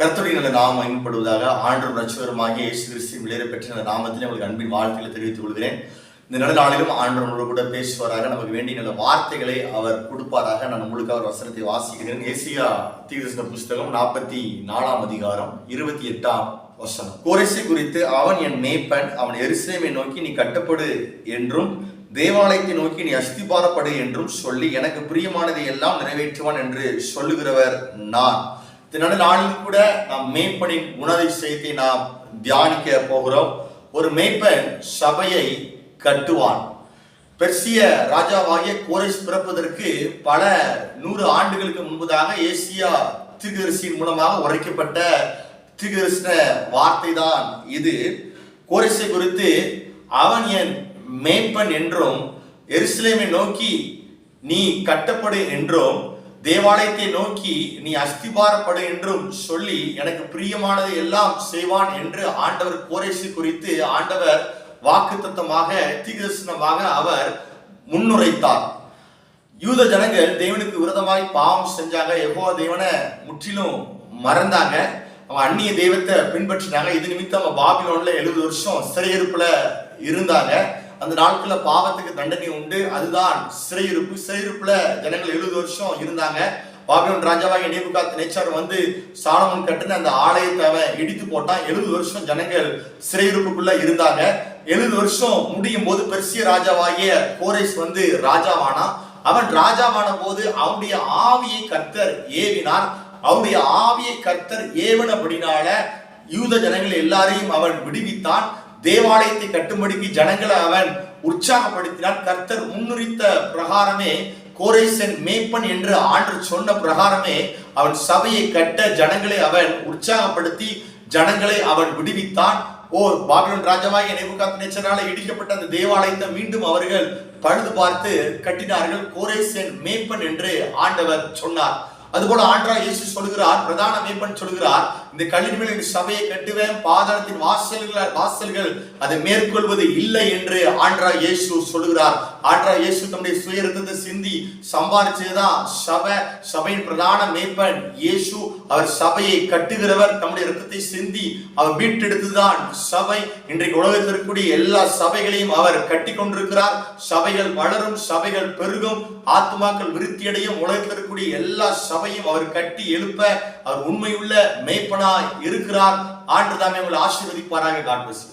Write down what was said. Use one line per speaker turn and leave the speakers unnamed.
கர்த்தருடைய நல்ல நாமம் மகிமைப்படுவதாக ஆண்டு நச்சுவரமாகிய இயேசு கிறிஸ்துவின் விளையாட பெற்ற நல்ல நாமத்திலே உங்களுக்கு அன்பின் வாழ்த்துக்களை தெரிவித்துக் கொள்கிறேன். இந்த நல்ல நாளிலும் கூட பேசுவாராக. நமக்கு வேண்டிய நல்ல வார்த்தைகளை அவர் கொடுப்பாராக. நான் உங்களுக்கு அவர் வசனத்தை வாசிக்கிறேன். ஏசியா தீர்தர்சன புஸ்தகம் நாற்பத்தி நாலாம் அதிகாரம் இருபத்தி எட்டாம் வசனம். கோரிசை குறித்து அவன் என் மேய்ப்பன் அவன் எருசலேமை நோக்கி நீ கட்டப்படு என்றும் தேவாலயத்தை நோக்கி நீ அஸ்திபாரப்படு என்றும் சொல்லி எனக்கு பிரியமானதை எல்லாம் நிறைவேற்றுவான் என்று சொல்லுகிறவர் நான். இதனால நாளில் கூட நாம் மேய்ப்பனின் குணதிசயத்தை நாம் தியானிக்க போகிறோம். ஒரு மேய்ப்பன் சபையை கட்டுவான். பெர்சிய ராஜாவாகிய கோரிஸ் பிறப்பதற்கு பல நூறு ஆண்டுகளுக்கு முன்பதாக ஏசியா தீர்க்கதரிசியின் மூலமாக உரைக்கப்பட்ட தீர்க்கதரிசன வார்த்தை தான் இது. கோரிசை குறித்து அவன் என் மேய்ப்பன் என்றும் எருசலேமை நோக்கி நீ கட்டப்படு என்றும் தேவாலயத்தை நோக்கி நீ அஸ்திபாரப்படு என்றும் சொல்லி எனக்கு பிரியமானதை எல்லாம் செய்வான் என்று ஆண்டவர் கோரேசு குறித்து ஆண்டவர் வாக்குத்தத்தமாக தீர்க்கதரிசனமாக அவர் முன்னுரைத்தார். யூத ஜனங்கள் தேவனுக்கு விரதமாய் பாவம் செஞ்சாங்க. எவ்வளோ தேவனை முற்றிலும் மறந்தாங்க. அவன் அந்நிய தெய்வத்தை பின்பற்றினாங்க. இது நிமித்தம் பாபிலோன்ல எழுபது வருஷம் சிறையிருப்புல இருந்தாங்க. அந்த நாட்கள்ல பாவத்துக்கு தண்டனை உண்டு. அதுதான் சிறையிருப்பு. சிறையிருப்புல ஜனங்கள் எழுபது வருஷம் இருந்தாங்க. பாபிலோன் ராஜாவாக நேபுகாத் நேச்சார் வந்து சாலமன் கட்டின அந்த ஆலயத்தை அவன் இடித்து போட்டான். எழுபது வருஷம் ஜனங்கள் சிறையிருப்புக்குள்ள இருந்தாங்க. எழுபது வருஷம் முடியும் போது பெர்சிய ராஜாவாகிய கோரேஸ் வந்து ராஜாவானா? அவன் ராஜாவான போது அவனுடைய ஆவியை கர்த்தர் ஏவினார். அவருடைய ஆவியை கர்த்தர் ஏவனபடினால யூத ஜனங்கள் எல்லாரையும் அவன் விடுவித்தான். தேவாலயத்தை கட்டும்படிக்கு ஜனங்களை அவன் உற்சாகப்படுத்தினான். கர்த்தர் முன்னுரித்த பிரகாரமே கோரேசன் மேய்ப்பன் என்று ஆண்டு சொன்ன பிரகாரமே அவன் சபையை கட்ட ஜனங்களை அவன் உற்சாகப்படுத்தி ஜனங்களை அவன் விடுவித்தான். ஓ பாபிலோன் ராஜாவாகிய நேபுகாத் நேச்சரால இடிக்கப்பட்ட அந்த தேவாலயத்தை மீண்டும் அவர்கள் பழுது பார்த்து கட்டினார்கள். கோரேசன் மேய்ப்பன் என்று ஆண்டவர் சொன்னார். அதுபோல ஆண்டா இயேசு சொல்கிறார் பிரதான மேய்ப்பன் சொல்கிறார் இந்த கல்லின் சபையை கட்டுவேன். பாதாளத்தின் வாசல்கள் வாசல்கள் அதை மேற்கொள்வது இல்லை என்று ஆண்ட்ரா இயேசு சொல்கிறார் ஆண்ட்ரா இயேசு தம்முடைய சுயரத்தத்தை சிந்தி சம்பாதிச்சதுதான் சபை. சபையின் பிரதான மேய்ப்பன் இயேசு. அவர் சபையை கட்டுகிறவர் தம்முடைய ரத்தத்தை சிந்தி அவர் மீட்டெடுத்துதான் சபை. இன்றைக்கு உலகத்தில் இருக்கக்கூடிய எல்லா சபைகளையும் அவர் கட்டி கொண்டிருக்கிறார் சபைகள் வளரும் சபைகள் பெருகும். ஆத்மாக்கள் விருத்தியடையும். உலகத்தில் இருக்கக்கூடிய எல்லா சபையும் அவர் கட்டி எழுப்ப அவர் உண்மையுள்ள மேய்ப்பனா இருக்கிறார். ஆண்டு தாமே உங்களை ஆசீர்வதிப்பாராக. காட்பசி